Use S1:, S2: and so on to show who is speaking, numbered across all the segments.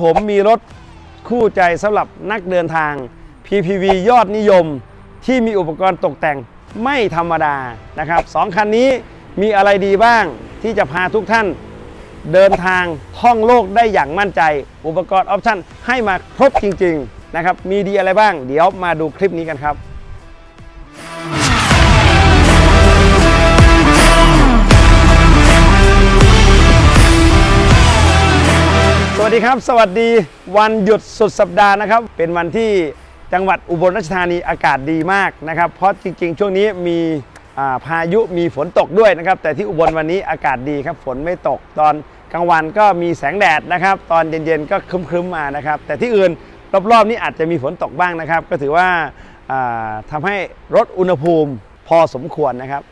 S1: ผมมีรถคู่ใจสำหรับนักเดินทาง PPV ยอดนิยมที่มีอุปกรณ์ตกแต่งไม่ธรรมดานะครับสองคันนี้มีอะไรดีบ้างที่จะพาทุกท่านเดินทางท่องโลกได้อย่างมั่นใจ อุปกรณ์ออปชั่นให้มาครบจริง ๆ นะครับ มีดีอะไรบ้าง เดี๋ยวมาดูคลิปนี้กันครับ ดีครับ สวัสดีวันหยุดสุดสัปดาห์นะครับ เป็นวันที่จังหวัดอุบลราชธานีอากาศดีมากนะครับ เพราะจริงๆ ช่วงนี้มีาพายุมีฝนตกด้วยนะครับ แต่ที่อุบลวันนี้อากาศดีครับ ฝนไม่ตกตอนกลางวันก็มีแสงแดดนะครับ ตอนเย็นๆก็ครึ้มๆมานะครับ แต่ที่อื่นรอบๆนี้อาจจะมีฝนตกบ้างนะครับ ก็ถือว่าาทำให้ลดอุณหภูมิพอสมควรนะครับ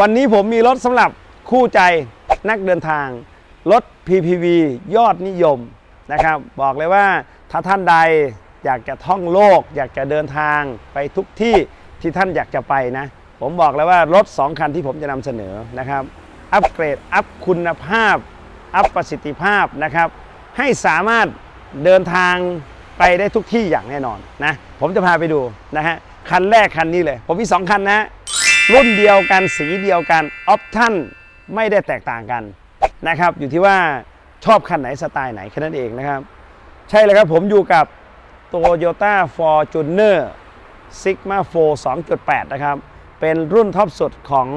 S1: วันนี้ผมมีรถสำหรับคู่ใจนักเดินทางรถ PPV ยอดนิยม นะครับ บอกเลยว่าถ้าท่านใดอยากจะท่องโลก อยากจะเดินทางไปทุกที่ที่ท่านอยากจะไปนะ ผมบอกเลยว่ารถ 2 คันที่ผมจะนำเสนอนะครับ อัปเกรด อัพคุณภาพ อัพประสิทธิภาพนะครับ ให้สามารถเดินทางไปได้ทุกที่อย่างแน่นอนนะ ผมจะพาไปดูนะฮะ คันแรกคันนี้เลย ผมมี 2 คันนะ รุ่นเดียวกันสีเดียวกัน ออปชั่นไม่ได้แตกต่างกันนะครับ อยู่ที่ว่า ชอบคันไหนสไตล์ไหนแค่นั้นเองนะครับ ใช่เลยครับผมอยู่กับ Toyota Fortuner Sigma 4 2.8 นะครับ เป็นรุ่นท็อปสุดของ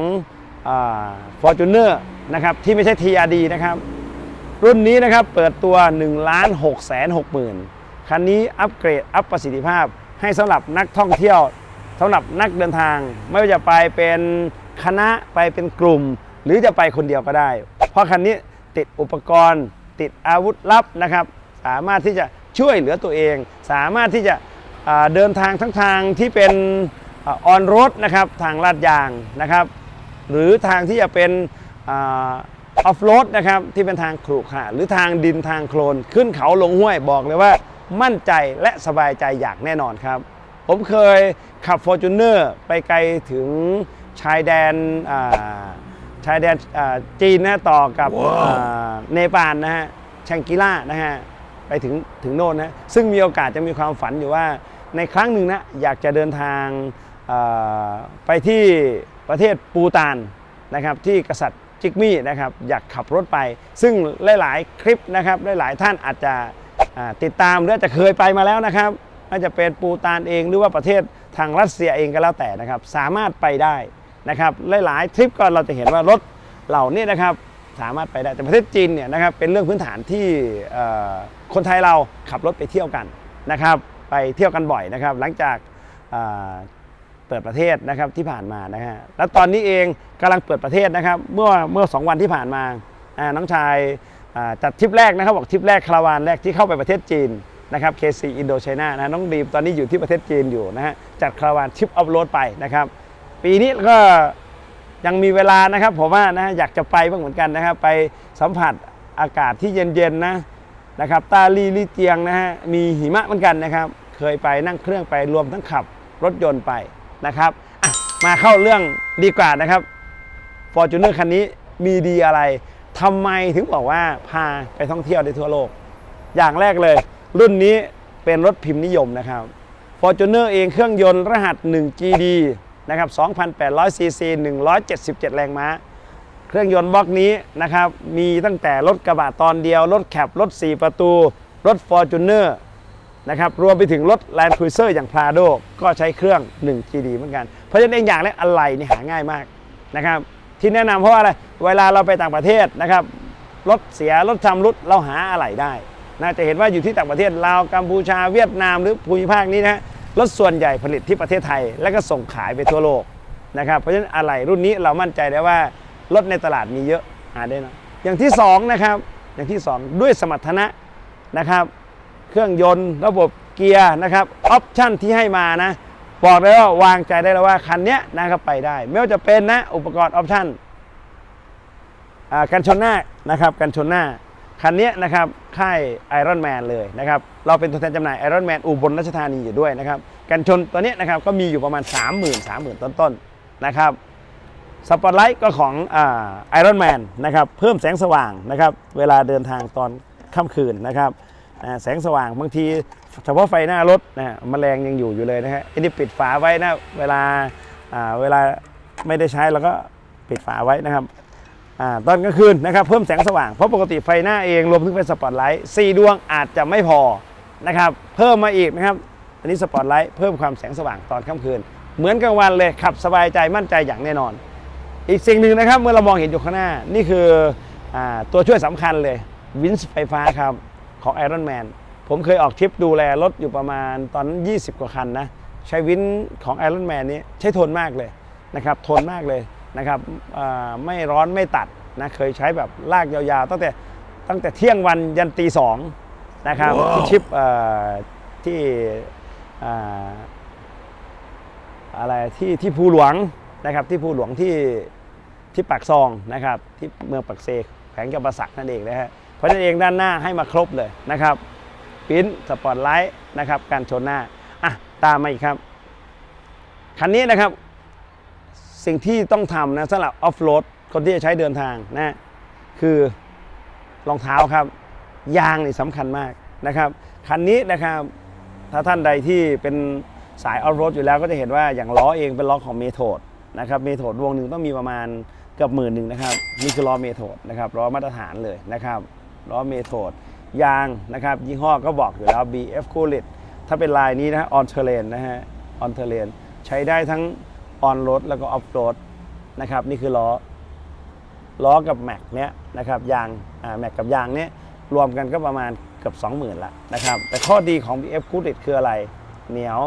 S1: อ่า Fortuner นะครับที่ไม่ใช่ TRD นะครับ รุ่นนี้นะครับเปิดตัว1ล้าน6แสน6หมื่นคันนี้อัปเกรด อัพประสิทธิภาพ ให้สำหรับนักท่องเที่ยวสำหรับนักเดินทาง ไม่ว่าจะไปเป็นคณะไปเป็นกลุ่ม หรือจะไปคนเดียวก็ได้ เพราะคันนี้ ติดอุปกรณ์ ติดอาวุธลับนะครับ สามารถที่จะช่วยเหลือตัวเอง สามารถที่จะเดินทางทั้งทางที่เป็นออนรถนะครับทางลาดยางนะครับ หรือทางที่จะเป็นออฟโรดนะครับที่เป็นทางขรุขระหรือทางดินทางโคลนขึ้นเขาลงห้วยบอกเลยว่ามั่นใจและสบายใจอย่างแน่นอนครับ ผมเคยขับ f o r t u n e r ไปไกลถึงชายแดนอ ชายแดนอ่าจีนนะต่อกับอ่าเนปาลนะฮะชังกิล่านะฮะไปถึงถึงโน่นนะซึ่งมีโอกาสจะมีความฝันอยู่ว่าในครั้งหนึ่งนะอยากจะเดินทางอ่าไปที่ประเทศปูตานนะครับที่กษัตริย์จิกมี่นะครับอยากขับรถไป ซึ่งหลาย ๆ คลิปนะครับหลาย ๆ ท่านอาจจะอ่าติดตามหรืออาจจะเคยไปมาแล้วนะครับไม่ว่าจะเป็นปูตานเองหรือว่าประเทศทางรัสเซียเองก็แล้วแต่นะครับ สามารถไปได้ นะครับหลายๆทริปก็เราจะเห็นว่ารถเหล่านี้นะครับสามารถไปได้แต่ประเทศจีนเนี่ยนะครับเป็นเรื่องพื้นฐานที่คนไทยเราขับรถไปเที่ยวกันนะครับ ไปเที่ยวกันบ่อยนะครับ หลังจากเเปิดประเทศนะครับที่ผ่านมานะฮะแล้วตอนนี้เองกำลังเปิดประเทศนะครับ เมื่อเมื่อสองวันที่ผ่านมาน้องชายจัดทริปแรกนะครับบอกทริปแรกคาราวานแรกที่เข้าไปประเทศจีนนะครับ KC อินโดไชน่านะน้องดีมตอนนี้อยู่ที่ประเทศจีนอยู่นะฮะจัดคาราวานทริปออฟโรดไปนะครับ ปีนี้ก็ยังมีเวลานะครับผมว่านะอยากจะไปบ้างเหมือนกันนะครับ ไปสัมผัสอากาศที่เย็นๆนะนะครับตาลีลีเจียงนะฮะมีหิมะเหมือนกันนะครับ เคยไปนั่งเครื่องไปรวมทั้งขับรถยนต์ไปนะครับมาเข้าเรื่องดีกว่านะครับ f o r t u n e r คันนี้มีดีอะไรทำไมถึงบอกว่าพาไปท่องเที่ยวได้ทั่วโลก อย่างแรกเลย รุ่นนี้เป็นรถพิมพ์นิยมนะครับ Fortuner เองเครื่องยนต์รหัส 1GD นะครับ2,800 cc 177 แรงม้า เครื่องยนต์บล็อกนี้นะครับ มีตั้งแต่รถกระบะตอนเดียว รถแคปรถ 4 ประตู รถ Fortuner นะครับ รวมไปถึงรถ Land Cruiser อย่าง Prado ก็ใช้เครื่อง 1GD เหมือนกัน เพราะฉะนั้นเองอย่างแรกอะไรนี่หาง่ายมากนะครับ ที่แนะนำเพราะว่าอะไร เวลาเราไปต่างประเทศนะครับ รถเสีย รถชำรุดเราหาอะไรได้นะจะเห็นว่าอยู่ที่ต่างประเทศลาวกัมพูชาเวียดนามหรือภูมิภาคนี้นะ รถส่วนใหญ่ผลิตที่ประเทศไทย แล้วก็ส่งขายไปทั่วโลกนะครับเพราะฉะนั้นอะไรรุ่นนี้เรามั่นใจได้ว่ารถในตลาดมีเยอะหาได้นะอย่างที่สองนะครับอย่างที่สองด้วยสมรรถนะนะครับ เครื่องยนต์ระบบเกียร์นะครับออปชั่นที่ให้มานะบอกเลยว่าวางใจได้แล้วว่าคันนี้นะครับไปได้ ไม่ว่าจะเป็นนะอุปกรณ์ออปชั่นอ่ากันชนหน้านะครับกันชนหน้า คันนี้นะครับค่ายไอรอนแมนเลยนะครับเราเป็นตัวแทนจำหน่ายไอรอนแมนอุบลราชธานีอยู่ด้วยนะครับกันชนตัวนี้นะครับก็มีอยู่ประมาณ 3 0 0 0 0 3 0,000 ต้นๆนะครับสปอตไลท์ก็ของไอรอนแมนนะครับเพิ่มแสงสว่างนะครับเวลาเดินทางตอนค่ำคืนนะครับแสงสว่างบางทีเฉพาะไฟหน้ารถนะแมลงยังอยู่อยู่เลยนะฮะอันนี้ปิดฝาไว้นะเวลาเวลาไม่ได้ใช้เราก็ปิดฝาไว้นะครับ ตอนกลางคืนนะครับเพิ่มแสงสว่าง เพราะปกติไฟหน้าเองรวมถึงไฟสปอตไลท์สี่ดวงอาจจะไม่พอนะครับเพิ่มมาอีกนะครับอันนี้สปอตไลท์เพิ่มความแสงสว่างตอนค่ำคืน เหมือนกลางวันเลยขับสบายใจมั่นใจอย่างแน่นอน อีกสิ่งหนึ่งนะครับเมื่อเรามองเห็นอยู่ข้างหน้านี่คืออตัวช่วยสำคัญเลยวินส์ไฟฟ้าครับของ Iron Man ผมเคยออกทริปดูแลรถอยู่ประมาณตอนนั้น 20 กว่าคันนะ ใช้วินของ Iron Man นี้ใช้ทนมากเลยนะครับทนมากเลย นะครับอ่าไม่ร้อนไม่ตัดนะเคยใช้แบบลากยาวๆ ตั้งแต่ตั้งแต่เที่ยงวันยันตีสองนะครับที่ทริปเอ่อที่อ่าอะไรที่ที่ภูหลวงนะครับที่ภูหลวงที่ที่ปากซองนะครับที่เมืองปักเซแขวงจำปาสักนั่นเองนะฮะเพราะฉะนั้นเองด้านหน้าให้มาครบเลยนะครับปิ้นสปอตไลท์นะครับการชนหน้าอะตามมาอีกครับคันนี้นะครับ สิ่งที่ต้องทำนะสำหรับออฟโรดคนที่จะใช้เดินทางนะคือรองเท้าครับ ยางนี่สำคัญมากนะครับคันนี้นะครับถ้าท่านใดที่เป็นสายออฟโรดอยู่แล้วก็จะเห็นว่าอย่างล้อเองเป็นล้อของเมโทดนะครับเมโทดวงหนึ่งต้องมีประมาณเกือบหมื่นหนึ่งนะครับนี่คือล้อเมโทดนะครับล้อมาตรฐานเลยนะครับล้อเมโทดยางนะครับยี่ห้อก็บอกอยู่แล้ว BF c o o l i t ถ้าเป็นลายนี้นะฮะ on terrain นะฮะ on terrain ใช้ได้ทั้ง on road แล้วก็ off road นะครับนี่คือล้อล้อกับแม็กเนี้ยนะครับยางอ่าแม็กกับยางเนี้ยรวมกันก็ประมาณเกือบ 20,000ละนะครับแต่ข้อดีของ BF c o o l i t คืออะไร เหนียว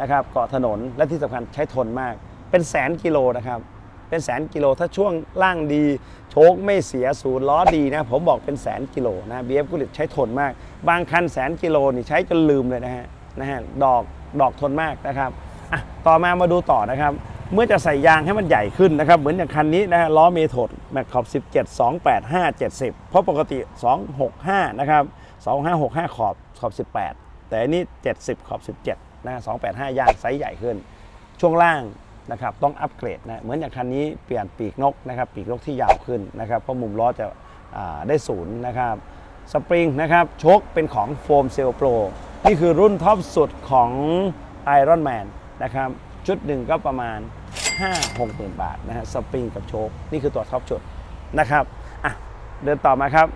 S1: นะครับเกาะถนนและที่สำคัญใช้ทนมาก เป็นแสนกิโลนะครับเป็นแสนกิโลถ้าช่วงล่างดี โชคไม่เสียศูนย์ล้อดีนะผมบอกเป็นแสนกิโลนะ BF กุลิตใช้ทนมาก บางคันแสนกิโลนี่ใช้จนลืมเลยนะฮะนะฮะดอกดอกทนมากนะครับอะต่อมามาดูต่อนะครับ เมื่อจะใส่ยางให้มันใหญ่ขึ้นนะครับ เหมือนอย่างคันนี้นะฮะล้อเมโทดแม็กขอบ17 285 70 เพราะปกติ 265 นะครับ 2565 ขอบขอบ 18 แต่อันนี้ 70 ขอบ 17นะฮะ285 ยางไซส์ใหญ่ขึ้น ช่วงล่างนะครับต้องอัปเกรดนะ เหมือนอย่างคันนี้เปลี่ยนปีกนกนะครับ ปีกนกที่ยาวขึ้นนะครับ เพราะมุมล้อจะอได้ศูนย์นะครับสปริงนะครับโชคเป็นของโฟมเซลโปรนี่คือรุ่นท็อปสุดของ Iron Man นะครับชุดหนึ่งก็ประมาณ 5 6หมื่นบาทนะฮะสปริงกับโชคนี่คือตัวท็อปชุดนะครับอะเดินต่อมาครับ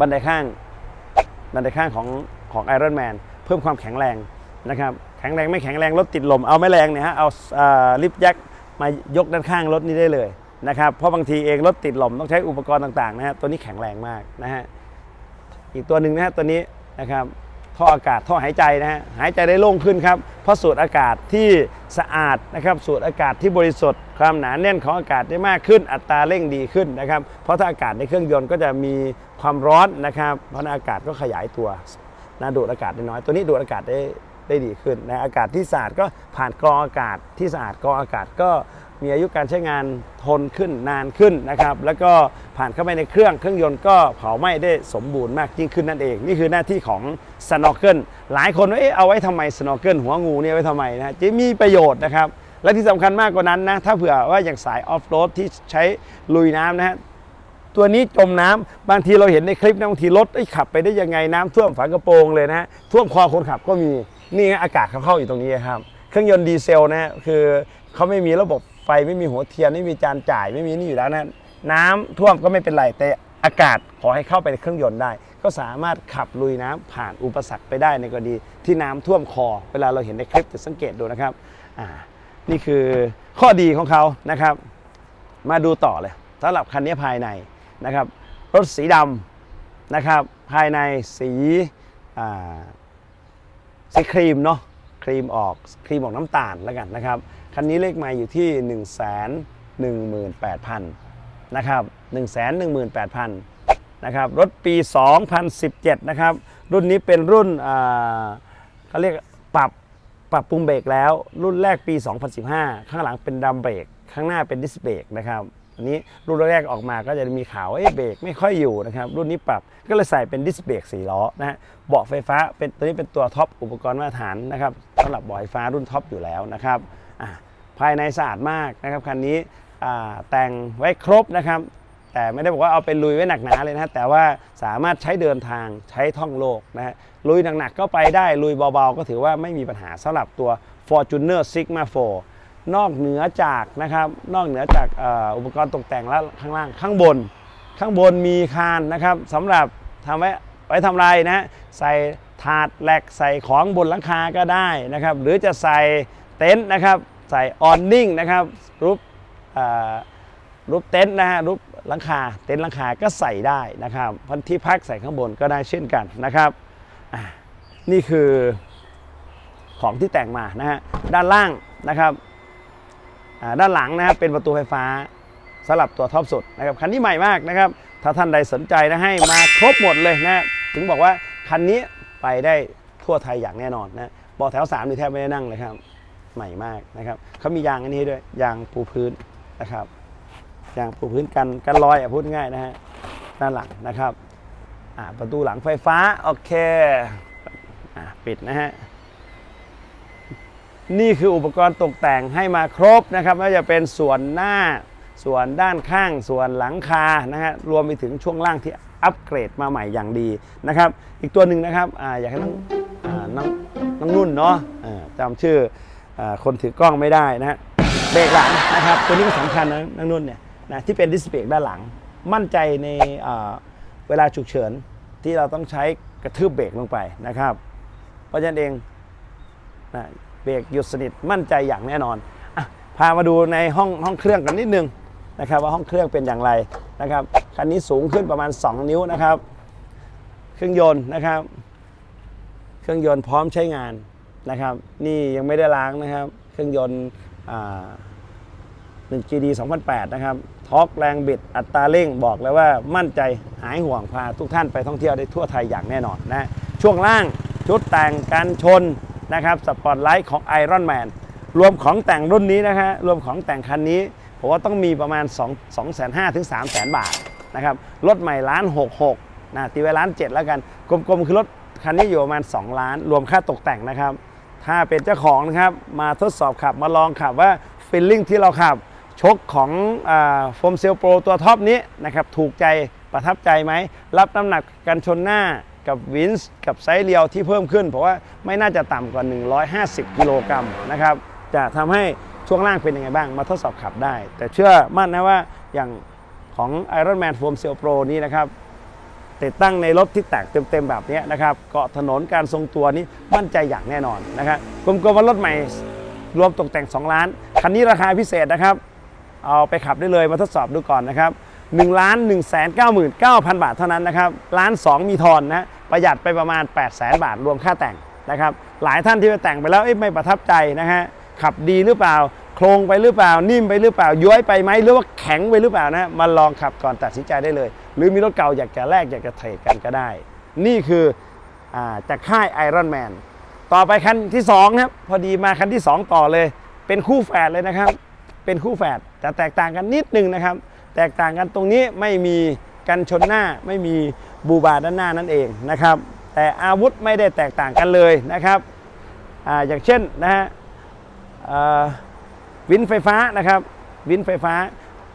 S1: บันไดข้าง บันไดข้างของของไอรอนแมนเพิ่มความแข็งแรงนะครับแข็งแรงไม่แข็งแรงรถติดลมเอาไม่แรงเนี่ยฮะเอาลิฟต์แจ็คมายกด้านข้างรถนี้ได้เลยนะครับเพราะบางทีเองรถติดลมต้องใช้อุปกรณ์ต่างๆนะฮะตัวนี้แข็งแรงมากนะฮะอีกตัวหนึ่งนะฮะตัวนี้นะครับ ท่ออากาศท่อหายใจนะฮะหายใจได้โล่งขึ้นครับ เพราะสูดอากาศที่สะอาดนะครับสูดอากาศที่บริสุทธิ์ความหนาแน่นของอากาศได้มากขึ้น อัตราเร่งดีขึ้นนะครับ เพราะถ้าอากาศในเครื่องยนต์ก็จะมีความร้อนนะครับ เพราะนั้นอากาศก็ขยายตัวนะดูดอากาศได้น้อยตัวนี้ดูดอากาศได้ได้ดีขึ้นนะอากาศที่สะอาดก็ผ่านกรองอากาศที่สะอาดกรองอากาศก็ มีอายุการใช้งานทนขึ้นนานขึ้นนะครับ แล้วก็ผ่านเข้าไปในเครื่องเครื่องยนต์ก็เผาไหม้ได้สมบูรณ์มากยิ่งขึ้นนั่นเอง นี่คือหน้าที่ของสโนว์เกิลหลายคนว่าเอ๊ะเอาไว้ทำไมสโนว์เกิลหัวงูเนี่ยไว้ทำไมนะจะมีประโยชน์นะครับ และที่สำคัญมากกว่านั้นนะ ถ้าเผื่อว่าอย่างสายออฟโรดที่ใช้ลุยน้ำนะฮะตัวนี้จมน้ำบางทีเราเห็นในคลิปนะบางทีรถเอ้ขับไปได้ยังไงน้ำท่วมฝากระโปรงเลยนะท่วมคอคนขับก็มีนี่อากาศเขาเข้าอยู่ตรงนี้ครับ เครื่องยนต์ดีเซลนะฮะคือเขาไม่มีระบบ ฟไม่มีหัวเทียนไม่มีจานจ่ายไม่มีนี่อยู่แล้วนะน้ำท่วมก็ไม่เป็นไรแต่อากาศขอให้เข้าไปในเครื่องยนต์ได้ ก็สามารถขับลุยน้ำผ่านอุปสรรคไปได้ในกรณีที่น้ำท่วมคอ เวลาเราเห็นในคลิปจะสังเกตดูนะครับอ่านี่คือข้อดีของเขานะครับ มาดูต่อเลยสำหรับคันนี้ภายในนะครับ รถสีดำนะครับ ภายในสีอ่าสีครีมเนาะครีมออกครีมออกน้ำตาลแล้วกันนะครับ คันนี้เลขไมาอยู่ที่ 1 1 8 0 0 0 นะครับ 1 1 8 0 0 0 นะครับ รถปี 2017 นะครับ รุ่นนี้เป็นรุ่นเขาเรียกปรับปรับปรุงเบรกแล้ว รุ่นแรกปี 2015 ข้างหลังเป็นดัมเบรก ข้างหน้าเป็นดิสเบรกนะครับอันนี้รุ่นแรกออกมาก็จะมีข่าวเอ๊ะเบรกไม่ค่อยอยู่นะครับ รุ่นนี้ปรับก็เลยใส่เป็นดิสเบรก4ล้อนะฮะเบาะไฟฟ้าเป็นตัวนี้เป็นตัวท็อปอุปกรณ์มาตรฐานนะครับสำหรับเบาะไฟฟ้ารุ่นท็อปอยู่แล้วนะครับอะ ภายในสะอาดมากนะครับคันนี้แต่งไว้ครบนะครับ แต่ไม่ได้บอกว่าเอาไปลุยไว้หนักหนาเลยนะแต่ว่าสามารถใช้เดินทางใช้ท่องโลกนะฮะลุยหนักๆก็ไปได้ลุยเบาๆ ก็ถือว่าไม่มีปัญหาสำหรับตัว Fortuner Sigma 4 นอกเหนือจากนะครับนอกเหนือจากอุปกรณ์ตกแต่งแล้วข้างล่างข้างบน ข้างบนมีคานนะครับสำหรับทำไว้ไว้ทำไรนะฮะใส่ถาดแหลกใส่ของบนหลังคาก็ได้นะครับ หรือจะใส่เต็นท์นะครับ ใส่ออนนิ่งนะครับรูปรูปเต็นท์นะฮะรูปหลังคาเต็นท์หลังคาก็ใส่ได้นะครับพันที่พักใส่ข้างบนก็ได้เช่นกันนะครับนี่คือของที่แต่งมานะฮะด้านล่างนะครับด้านหลังนะครับเป็นประตูไฟฟ้าสำหรับตัวท็อปสุดนะครับคันนี้ใหม่มากนะครับ ถ้าท่านใดสนใจนะให้มาครบหมดเลยนะถึงบอกว่าคันนี้ไปได้ทั่วไทยอย่างแน่นอนนะบอกแถว3นี่แทบไม่ได้นั่งเลยครับ ใหม่มากนะครับเขามียางอันนี้ด้วยยางปูพื้นนะครับยางปูพื้นกันกันรอยอะพูดง่ายนะฮะด้านหลังนะครับประตูหลังไฟฟ้าโอเคอปิดนะฮะนี่คืออุปกรณ์ตกแต่งให้มาครบนะครับไม่ว่าจะเป็นส่วนหน้าส่วนด้านข้างส่วนหลังคานะฮะรวมไปถึงช่วงล่างที่อัปเกรดมาใหม่อย่างดีนะครับ อีกตัวหนึ่งนะครับออยากให้น้องน้องนุ่นเนาะอ่าจำชื่อ คนถือกล้องไม่ได้นะเบรกหลังนะครับตัวนี้ก็สำคัญนะน้องนุ่นเนี่ยนะที่เป็นดิสเบรกด้านหลัง มั่นใจในเวลาฉุกเฉินที่เราต้องใช้กระทืบเบรกลงไปนะครับ เพราะฉะนั้นเองนะเบรกหยุดสนิทมั่นใจอย่างแน่นอนอพามาดูในห้องห้องเครื่องกันนิดนึงนะครับว่าห้องเครื่องเป็นอย่างไรนะครับคันนี้สูงขึ้นประมาณ 2 นิ้วนะครับ เครื่องยนต์นะครับ เครื่องยนต์พร้อมใช้งาน นะครับ นี่ยังไม่ได้ล้างนะครับ เครื่องยนต์อ่า1 GD 2008 นะครับท็อกแรงบิดอัตราเร่งบอกเลยว่ามั่นใจหายห่วงพาทุกท่านไปท่องเที่ยวได้ทั่วไทยอย่างแน่นอนนะช่วงล่างชุดแต่งการชนนะครับสปอตไลท์ของ Iron Man รวมของแต่งรุ่นนี้นะฮะรวมของแต่งคันนี้ผมว่าต้องมีประมาณ 2 2 5 0 0 0ถึง3 0 0 0 0 บาทนะครับรถใหม่ล้าน 66นะตีไว้ล้าน7แล้วกันกลมๆคือรถ คันนี้อยู่ประมาณ 2 ล้าน รวมค่าตกแต่งนะครับ ถ้าเป็นเจ้าของนะครับ มาทดสอบขับมาลองขับว่าฟีลลิ่งที่เราขับ ชกของโฟมเซลโปรตัวท็อปนี้นะครับ ถูกใจประทับใจไหม รับน้ำหนักกันชนหน้ากับวินส์กับไซส์เรียวที่เพิ่มขึ้น เพราะว่าไม่น่าจะต่ำกว่า 150 กิโลกรัมนะครับ จะทำให้ช่วงล่างเป็นยังไงบ้าง มาทดสอบขับได้ แต่เชื่อมั่นนะว่าอย่างของ Iron Man Foam Seal Pro นี้นะครับ ติดตั้งในรถที่แตกเต็มๆแบบนี้นะครับเกาะถนนการทรงตัวนี้มั่นใจอย่างแน่นอนนะครับกลมๆว่ารถใหม่รวมตกแต่ง 2 ล้าน คันนี้ราคาพิเศษนะครับ เอาไปขับได้เลยมาทดสอบดูก่อนนะครับ1ล้าน1 9 9 0 0 0 บาทเท่านั้นนะครับล้าน2มีทอนนะประหยัดไปประมาณ 8 0 0 0 0 0 บาทรวมค่าแต่งนะครับหลายท่านที่ไปแต่งไปแล้วไม่ประทับใจนะฮะ ขับดีหรือเปล่า โครงไปหรือเปล่า นิ่มไปหรือเปล่า ย้อยไปไหมหรือว่าแข็งไปหรือเปล่านะมาลองขับก่อนตัดสินใจได้เลย หรือมีรถเก่าอยากจะแลกอยากจะเทรดกันก็ได้ นี่คืออาจากค่าย Iron Man ต่อไปคันที่2นะครับพอดีมาคันที่ 2 ต่อเลย เป็นคู่แฝดเลยนะครับ เป็นคู่แฝดแต่แตกต่างกันนิดนึงนะครับ แตกต่างกันตรงนี้ไม่มีกันชนหน้าไม่มีบูบาด้านหน้านั่นเองนะครับ แต่อาวุธไม่ได้แตกต่างกันเลยนะครับออย่างเช่นนะฮะ วินไฟฟ้านะครับวินไฟฟ้า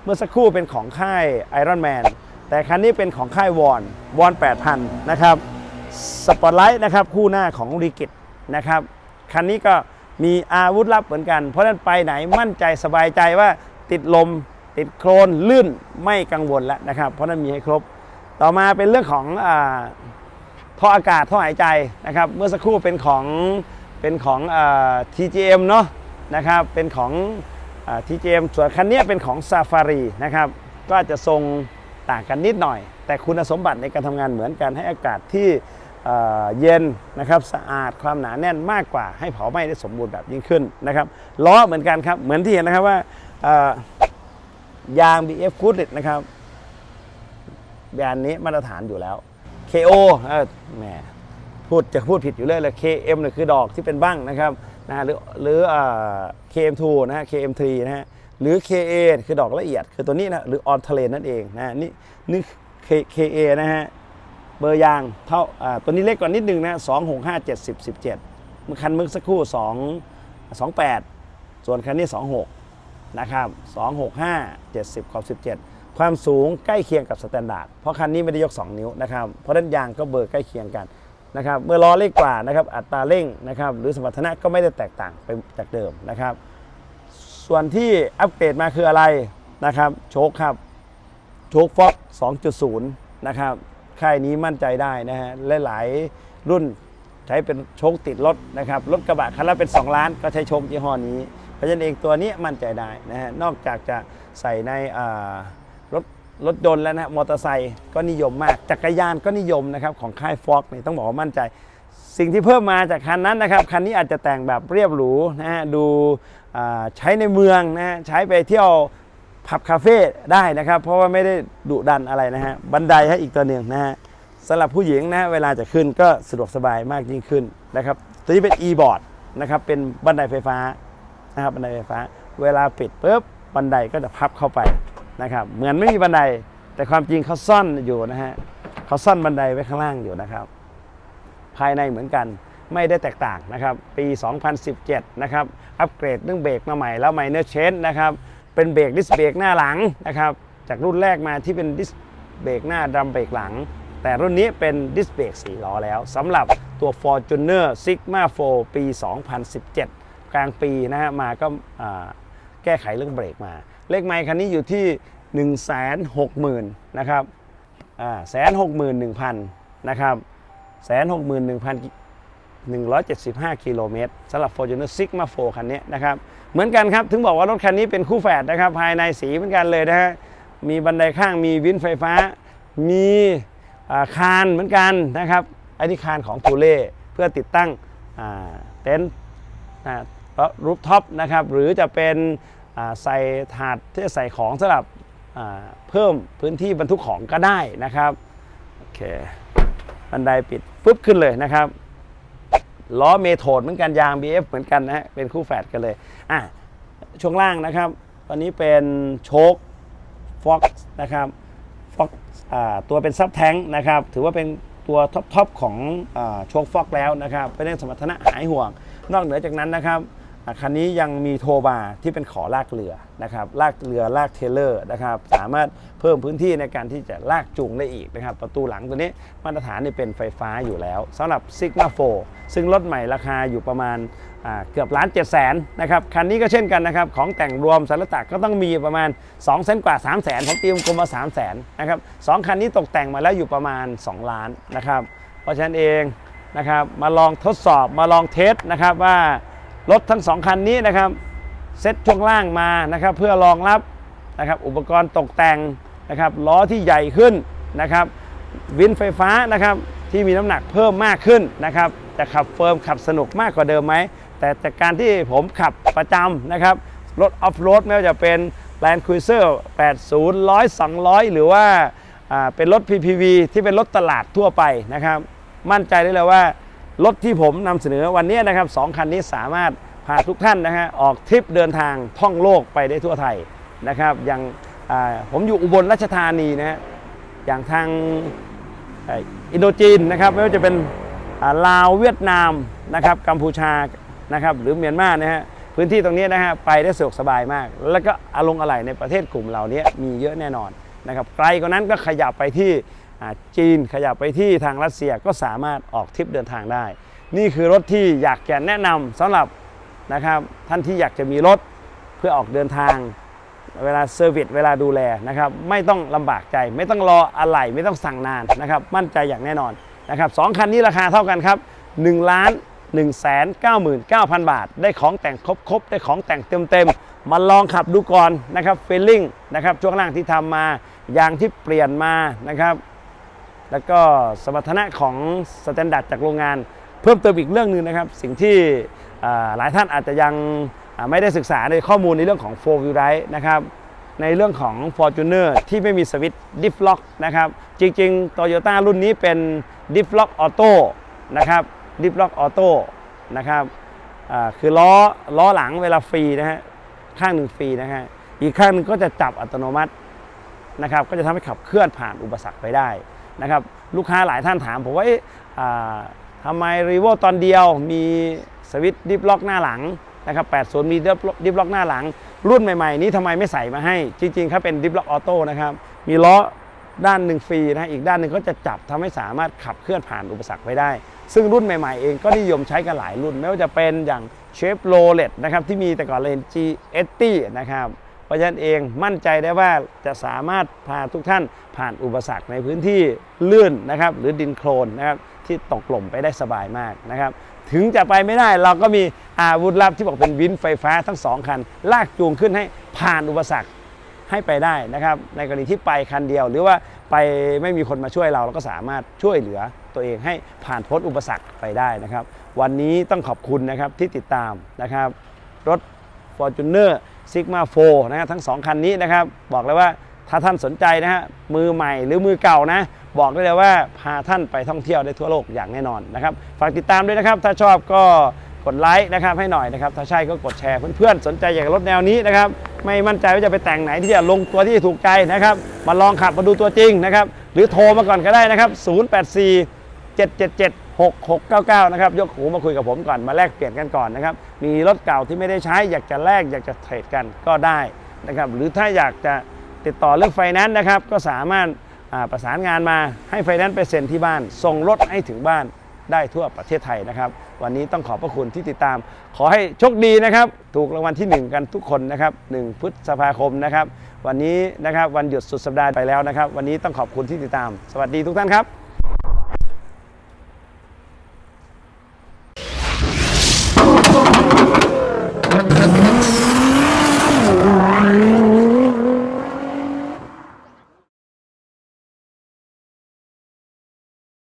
S1: เมื่อสักครู่เป็นของค่าย Iron Man แต่คันนี้เป็นของค่ายวอนวอน8,000นะครับสปอตไลท์นะครับคู่หน้าของรีกิตนะครับคันนี้ก็มีอาวุธลับเหมือนกัน เพราะนั้นไปไหนมั่นใจสบายใจว่าติดลม ติดโครนลื่นไม่กังวลแล้วนะครับ เพราะนั้นมีให้ครบ ต่อมาเป็นเรื่องของอท่ออากาศท่อหายใจนะครับ เมื่อสักครู่เป็นของเป็นของอ TGM เนาะ นะครับเป็นของอา TGM ส่วนคันนี้เป็นของ Safari นะครับก็อาจจะทรงต่างกันนิดหน่อย แต่คุณสมบัติในการทำงานเหมือนกันให้อากาศที่เย็นนะครับสะอาดความหนาแน่นมากกว่าให้เผาไหม้ได้สมบูรณ์แบบยิ่งขึ้นนะครับล้อเหมือนกันครับ เหมือนที่เห็นนะครับว่ายาง BF g o o d l e t นะครับแบรนด์นี้มาตรฐานอยู่แล้ว KO เอแหมพูดจะพูดผิดอยู่เลยเลย KM เนี่ยคือดอกที่เป็นบ้างนะครับ นะหรือหรือเอ่า KM2 นะฮะ KM3 นะฮะหรือ KA คือดอกละเอียด คือตัวนี้นะหรือ on t a l e n นั่นเองนะนี่นี่ K- KA นะฮะเบอร์ยางเท่าตัวนี้เล็กกว่านิดนึงนะ2 6 5 7 0 17เมื่อคันเมื่อสักครู่ 2 28 ส่วนคันนี้ 26 นะครับ 265 70ขอบ17 ความสูงใกล้เคียงกับสแตนดาร์ดเพราะคันนี้ไม่ได้ยก 2 นิ้วนะครับเพราะฉะนั้นยางก็เบอร์ใกล้เคียงกัน นะครับเมื่อล้อเล็กกว่านะครับอัตราเร่งนะครับหรือสมรรถนะก็ไม่ได้แตกต่างไปจากเดิมนะครับ ส่วนที่อัปเกรดมาคืออะไรนะครับโชคครับโชคฟ็อก2.0 นะครับค่ายนี้มั่นใจได้นะฮะหลายๆรุ่นใช้เป็นโชคติดรถนะครับรถกระบะคันละเป็น 2 ล้าน ก็ใช้โชคยี่ห้อนี้ เพราะฉะนั้นเองตัวนี้มั่นใจได้นะฮะนอกจากจะใส่ในอ่า รถยนต์แล้วนะมอเตอร์ไซค์ก็นิยมมาก จักรยานก็นิยมนะครับของค่ายฟ็อกนี่ต้องบอกว่ามั่นใจ สิ่งที่เพิ่มมาจากคันนั้นนะครับคันนี้อาจจะแต่งแบบเรียบหรูนะฮะดูใช้ในเมืองนะฮะใช้ไปเที่ยวผับคาเฟ่ได้นะครับ เพราะว่าไม่ได้ดุดันอะไรนะฮะบันไดให้อีกตัวหนึ่งนะฮะสำหรับผู้หญิงนะเวลาจะขึ้นก็สะดวกสบายมากยิ่งขึ้นนะครับตัวนี้เป็น e-board นะครับเป็นบันไดไฟฟ้านะครับบันไดไฟฟ้า เวลาปิดปุ๊บบันไดก็จะพับเข้าไป นะครับเหมือนไม่มีบันได แต่ความจริงเขาซ่อนอยู่นะฮะเขาซ่อนบันไดไว้ข้างล่างอยู่นะครับ ภายในเหมือนกันไม่ได้แตกต่างนะครับ ปี 2017 นะครับอัปเกรดเรื่องเบรกมาใหม่แล้วไมเนอร์เชนนะครับเป็นเบรกดิสเบรกหน้าหลังนะครับจากรุ่นแรกมาที่เป็นดิสเบรกหน้าดรัมเบรกหลัง แต่รุ่นนี้เป็นดิสเบรก4ล้อแล้วสำหรับตัว Fortuner Sigma 4 ปี 2017 กลางปีนะฮะมาก็อ่า แก้ไขเรื่องเบรกมา เลขไมค์คันนี้อยู่ที่ 160,000นะครับอ่าแสนหกหมื่นหนึ่งพันนะครับแสนหกหมื่นหนึ่งพัน175กิโลเมตรสำหรับ Fortuner Sigma 4คันนี้นะครับเหมือนกันครับถึงบอกว่ารถคันนี้เป็นคู่แฝดนะครับ ภายในสีเหมือนกันเลยนะฮะมีบันไดข้างมีวินไฟฟ้า มีาคานเหมือนกันนะครับอันนี้คานของทูเล่เพื่อติดตั้งเต็นท์ รูปท็อปนะครับหรือจะเป็นใส่ถาดที่จะใส่ของสำหรับเพิ่มพื้นที่บรรทุกของก็ได้นะครับโอเคบันไดปิดปุ๊บขึ้นเลยนะครับล้อเมโทดเหมือนกันยาง BF เหมือนกันนะเป็นคู่แฝดกันเลยอะช่วงล่างนะครับวันนี้เป็นโชค Fox นะครับ Fox อ่าตัวเป็นซับแท้งนะครับถือว่าเป็นตัวท็อปทอปของอโชคฟ็อกแล้วนะครับเป็นเรื่องสมรรถนะหายห่วง นอกเหนือจากนั้นนะครับ คันนี้ยังมีโทบาที่เป็นขอลากเรือนะครับลากเรือลากเทเลอร์นะครับสามารถเพิ่มพื้นที่ในการที่จะลากจูงได้อีกนะครับประตูหลังตัวนี้มาตรฐานนี่เป็นไฟฟ้าอยู่แล้วสำหรับ Sigma 4ซึ่งรถใหม่ราคาอยู่ประมาณาเกือบล้านเจ็ดแสนนะครับคันนี้ก็เช่นกันนะครับของแต่งรวมสารตักก็ต้องมีประมาณ2 0 0 0 0กว่า3 0 0แสนผมตีมกลมมา3 0 0แสนนะครับสองคันนี้ตกแต่งมาแล้วอยู่ประมาณ 2 ล้านนะครับเพราะฉะนั้นเองนะครับมาลองทดสอบมาลองเทสนะครับว่า รถทั้งสองคันนี้นะครับเซ็ตช่วงล่างมานะครับเพื่อรองรับนะครับอุปกรณ์ตกแต่งนะครับล้อที่ใหญ่ขึ้นนะครับวินไฟฟ้านะครับที่มีน้ำหนักเพิ่มมากขึ้นนะครับจะขับเฟิร์มขับสนุกมากกว่าเดิมไหมแต่จากการที่ผมขับประจำนะครับรถออฟโรดไม่ว่าจะเป็น Land Cruiser 80 100 200 หรือว่าอ่าเป็นรถ PPV ที่เป็นรถตลาดทั่วไปนะครับ มั่นใจได้เลยว่า รถที่ผมนำเสนอวันนี้นะครับสองคันนี้สามารถพาทุกท่านนะฮะออกทริปเดินทางท่องโลกไปได้ทั่วไทยนะครับอย่างผมอยู่อุบลราชธานีนะฮะอย่างทางอ,อินโดจีนนะครับไม่ว่าจะเป็นาลาวเวียดนามนะครับกัมพูชานะครับหรือเมียนมานะฮะพื้นที่ตรงนี้นะฮะไปได้สะดวกสบายมาก แล้วก็อารมณ์อะไรในประเทศกลุ่มเหล่านี้มีเยอะแน่นอนนะครับไกลกว่านั้นก็ขยับไปที่ จีนขยับไปที่ทางรัสเซียก็สามารถออกทริปเดินทางได้ นี่คือรถที่อยากจะแนะนำสำหรับนะครับท่านที่อยากจะมีรถเพื่อออกเดินทางเวลาเซอร์วิสเวลาดูแลนะครับไม่ต้องลำบากใจ ไม่ต้องรออะไรไม่ต้องสั่งนานนะครับมั่นใจอย่างแน่นอนนะครับสองคันนี้ราคาเท่ากันครับ1ล้าน1 9 9 9 0 0 บาท ได้ของแต่งครบๆ ได้ของแต่งเต็มๆ มาลองขับดูก่อนนะครับฟีลลิ่งนะครับช่วงล่างที่ทำมายางที่เปลี่ยนมานะครับ แล้วก็สมรรถนะของสแตนดาร์ดจากโรงงาน เพิ่มเติมอีกเรื่องหนึ่งนะครับ สิ่งที่หลายท่านอาจจะยังไม่ได้ศึกษาในข้อมูลในเรื่องของ4 wheel drive นะครับในเรื่องของ Fortuner ที่ไม่มีสวิตช์ดิฟล็อกนะครับจริงๆ Toyota รุ่นนี้เป็นดิฟล็อกออโต้นะครับดิฟล็อกออโต้นะครับคือล้อล้อหลังเวลาฟรีนะฮะข้างหนึ่งฟรีนะฮะอีกข้างนึงก็จะจับอัตโนมัตินะครับก็จะทำให้ขับเคลื่อนผ่านอุปสรรคไปได้ นะครับลูกค้าหลายท่านถามผมว่าเอ๊ะอ่าทำไมรีโวตอนเดียวมีสวิตดิฟล็อกหน้าหลังนะครับ80 มีดิฟล็อกหน้าหลัง รุ่นใหม่ๆ นี้ทำไมไม่ใส่มาให้ จริงๆถ้าเป็นดิฟล็อกออโต้นะครับ มีล้อด้านหนึ่งฟรีนะอีกด้านหนึ่งก็จะจับทำให้สามารถขับเคลื่อนผ่านอุปสรรคไปได้ ซึ่งรุ่นใหม่ๆ เองก็นิยมใช้กันหลายรุ่น ไม่ว่าจะเป็นอย่างเชฟโรเลตนะครับที่มีแต่ก่อนเลย G80 นะครับ เพราะฉะนั้นเองมั่นใจได้ว่าจะสามารถพาทุกท่านผ่านอุปสรรคในพื้นที่ลื่นนะครับ หรือดินโคลนนะครับที่ตกหล่มไปได้สบายมากนะครับ ถึงจะไปไม่ได้เราก็มีอาวุธลับที่บอกเป็นวินไฟฟ้าทั้งสองคัน ลากจูงขึ้นให้ผ่านอุปสรรคให้ไปได้นะครับ ในกรณีที่ไปคันเดียว หรือว่าไปไม่มีคนมาช่วยเราเราก็สามารถช่วยเหลือตัวเองให้ผ่านพ้นอุปสรรคไปได้นะครับ วันนี้ต้องขอบคุณนะครับที่ติดตามนะครับ รถ Fortuner Sigma 4นะครับทั้ง 2 คันนี้นะครับ บอกเลยว่าถ้าท่านสนใจนะฮะมือใหม่หรือมือเก่านะ บอกได้เลยว่าพาท่านไปท่องเที่ยวได้ทั่วโลกอย่างแน่นอนนะครับฝากติดตามด้วยนะครับ ถ้าชอบก็กดไลค์นะครับให้หน่อยนะครับ ถ้าใช่ก็กดแชร์เพื่อนๆสนใจอยากรถแนวนี้นะครับ ไม่มั่นใจว่าจะไปแต่งไหนที่จะลงตัวที่ถูกใจนะครับ มาลองขับมาดูตัวจริงนะครับ หรือโทรมาก่อนก็ได้นะครับ 084 777 6699 นะครับ ยกหูมาคุยกับผมก่อนมาแลกเปลี่ยนกันก่อนนะครับ มีรถเก่าที่ไม่ได้ใช้อยากจะแลกอยากจะเทรดกันก็ได้นะครับ หรือถ้าอยากจะติดต่อเรื่องไฟแนนซ์นะครับ ก็สามารถาประสานงานมาให้ไฟแนนซ์ไปเซ็นที่บ้าน ส่งรถให้ถึงบ้านได้ทั่วประเทศไทยนะครับ วันนี้ต้องขอบพระคุณที่ติดตาม ขอให้โชคดีนะครับ ถูกรางวัลที่ 1 กันทุกคนนะครับ 1 พฤษภาคมนะครับ วันนี้นะครับวันหยุดสุดสัปดาห์ไปแล้วนะครับ วันนี้ต้องขอบคุณที่ติดตาม สวัสดีทุกท่านครับ